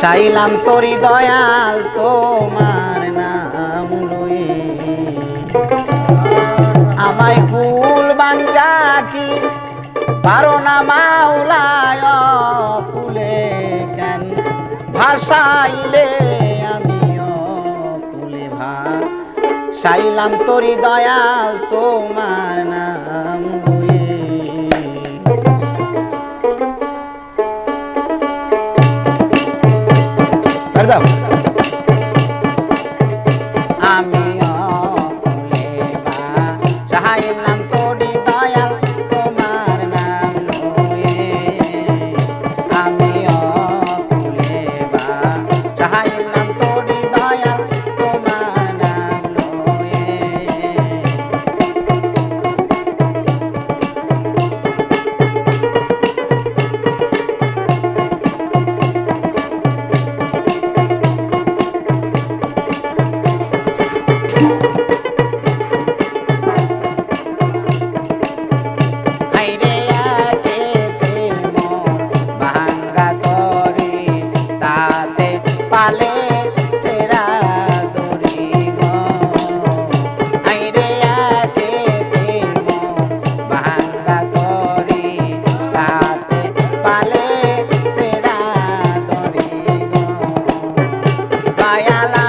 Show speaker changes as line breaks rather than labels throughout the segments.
সাইলাম তরি দয়াল তোমার নাম লয়ে। আমায় কুল বাঙ্গা কি? পারো না মাওলায় কুলে কেন? ভাসাইলে আমিও কুলে ভা সাইলাম তরি দয়াল তোমার নাম I am.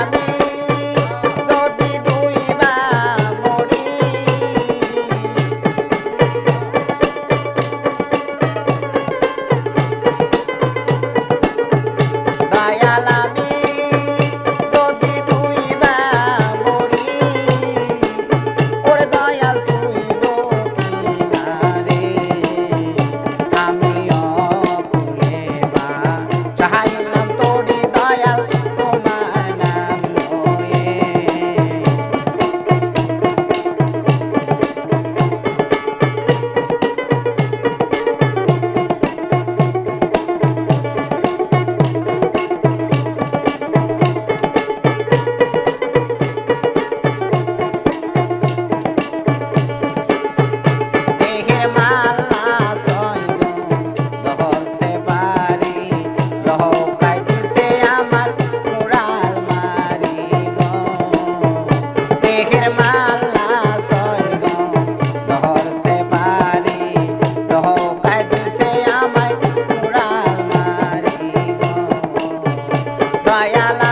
দয়ালা